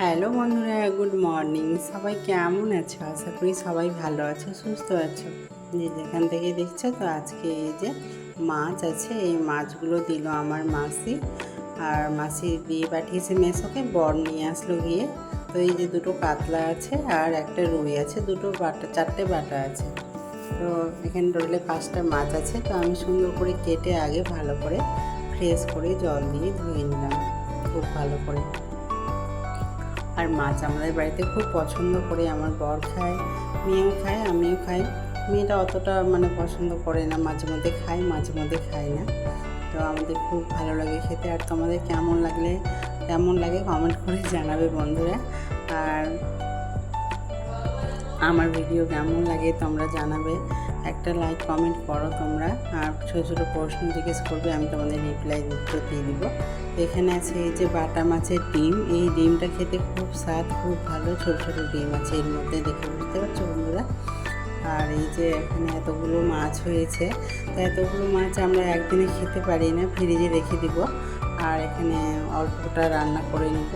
Hello বন্ধুরা, good morning. সবাই কেমন আছো? আশা করি সবাই ভালো আছো, সুস্থ আছো। যে যেখান থেকে দেখছ, তো আজকে এই যে মাছ আছে, এই মাছগুলো দিল আমার মাসি। আর মাসি দিয়ে পাঠিয়েছে মেসোকে, বর নিয়ে আসলো গিয়ে। তো এই যে দুটো কাতলা আছে আর একটা রুই আছে, দুটো বাটা, চারটে বাটা আছে। তো এখানে টোটালে পাঁচটা মাছ আছে, তো আমি সুন্দর করে কেটে আগে ভালো করে ফ্রেশ করে জল দিয়ে ধুয়ে নিলাম, খুব ভালো করে। আর মাছ আমাদের বাড়িতে খুব পছন্দ করে আমার বর খায়, মেয়েও খায়, আমিও খাই। মেয়েটা অতটা মানে পছন্দ করে না, মাঝে মধ্যে খাই মাঝে মধ্যে খাই না। তো আমাদের খুব ভালো লাগে খেতে। আর তোমাদের কেমন লাগলে, কেমন লাগে কমেন্ট করে জানাবে বন্ধুরা। আর আমার ভিডিও কেমন লাগে তোমরা জানাবে। একটা লাইক কমেন্ট করো তোমরা। আর ছোটো ছোটো প্রশ্ন জিজ্ঞেস করবে, আমি তোমাদের রিপ্লাই উত্তর দিয়ে দিব। এখানে আছে এই যে বাটা মাছের ডিম। এই ডিমটা খেতে খুব স্বাদ, খুব ভালো। ছোটো ছোটো ডিম আছে এর মধ্যে, দেখে বুঝতে পারছ বন্ধুরা? আর এই যে এখানে এতগুলো মাছ হয়েছে। তো এতগুলো মাছ আমরা একদিনে খেতে পারি না, ফ্রিজে রেখে দিব। আর এখানে অল্পটা রান্না করে নেব।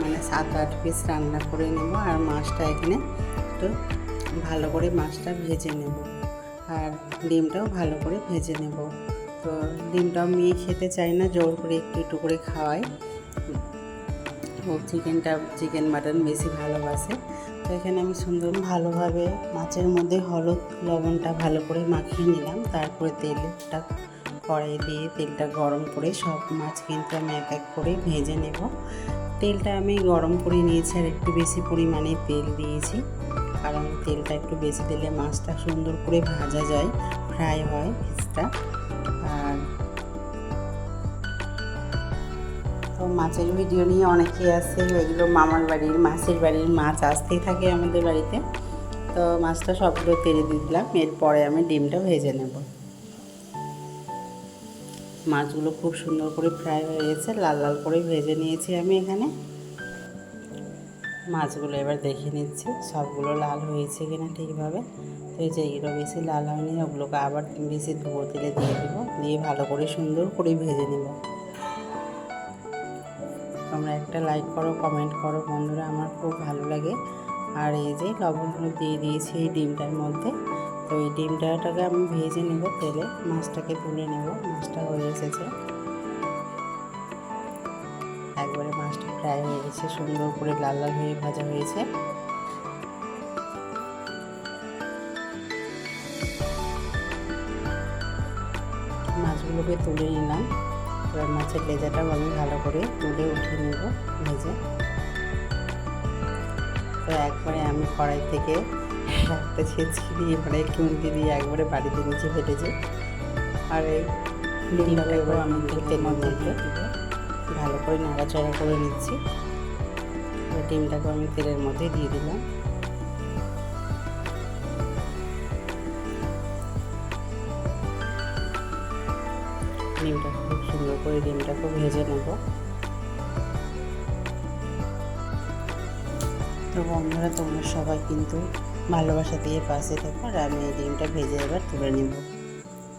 মানে সাত আট পিস রান্না করে নেব। আর মাছটা এখানে একটু ভালো করে মাছটা ভেজে নেব। আর ডিমটাও ভালো করে ভেজে নেব। তো ডিমটাও মেয়ে খেতে চায় না, জোর করে একটু একটু করে খাওয়াই। ও চিকেনটা, চিকেন মাটন বেশি ভালোবাসে। তো এখানে আমি সুন্দর ভালোভাবে মাছের মধ্যে হলুদ লবণটা ভালো করে মাখিয়ে নিলাম। তারপরে তেলটা কড়াই দিয়ে তেলটা গরম করে সব মাছ কিন্তু আমি এক এক করে ভেজে নেব। তেলটা আমি গরম করে নিয়েছি আর একটু বেশি পরিমাণে তেল দিয়েছি। কারণ তেলটা একটু বেশি দিলে মাছটা সুন্দর করে ভাজা যায়, ফ্রাই হয় পিসটা। আর তো মাছের ভিডিও নিয়ে অনেকে আছে, এগুলো মামার বাড়ির মাছের বাড়ির মাছ আসতেই থাকে আমাদের বাড়িতে। তো মাছটা সবগুলো তেলে দিলাম, এরপরে আমি ডিমটা ভেজে নেব। মাছগুলো খুব সুন্দর করে ফ্রাই হয়ে গেছে, লাল লাল করে ভেজে নিয়েছি আমি এখানে। মাছগুলো এবার দেখে নিচ্ছি। সবগুলো লাল হয়েছে কিনা ঠিকভাবে। তো এই যে এগুলো বেশি লাল হয়নি, ওগুলোকে আবার বেশি ধুয়ো তেলে দিয়ে দেবো। দিয়ে ভালো করে সুন্দর করে ভেজে নেব। তোমরা একটা লাইক করো কমেন্ট করো। বন্ধুরা, আমার খুব ভালো লাগে। আর এই যে লবণগুলো দিয়ে দিয়েছি এই ডিমটার মধ্যে। তো এই ডিমটাটাকে আমি ভেজে নেব তেলে। মাছটাকে তুলে নেব। মাছটা হয়ে এসেছে। একবারে মাছটা ফ্রাই হয়ে গেছে সুন্দর করে লাল লাল হয়ে ভাজা হয়েছে। মাছগুলোকে তুলে নিলাম। এবার মাছের লেজাটাও আমি ভালো করে তুলে উঠিয়ে নেব ভেজে। তো একবারে আমি কড়াই থেকে একটা ছেঁচকি দিয়ে মানে টুনকি দিয়ে একবারে বাড়িতে নিচে ফেটেছে। আর এই ডিমটাকেও আমি তেলের মধ্যে ভালো করে নাড়াচাড়া করে নিচ্ছি। ডিমটাকে আমি তেলের মধ্যে দিয়ে দিলাম। ডিমটা খুব সুন্দর করে ডিমটাকে ভেজে নেব। তো বন্ধুরা, তোমরা সবাই কিন্তু ভালোবাসা দিয়ে পাশে থেকো আর আমি এই ডিমটা ভেজে এবার তুলে নেব।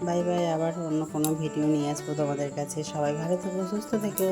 বাই বাই, আবার অন্য কোনো ভিডিও নিয়ে আসব তোমাদের কাছে। সবাই ভালো থেকো, সুস্থ থেকো।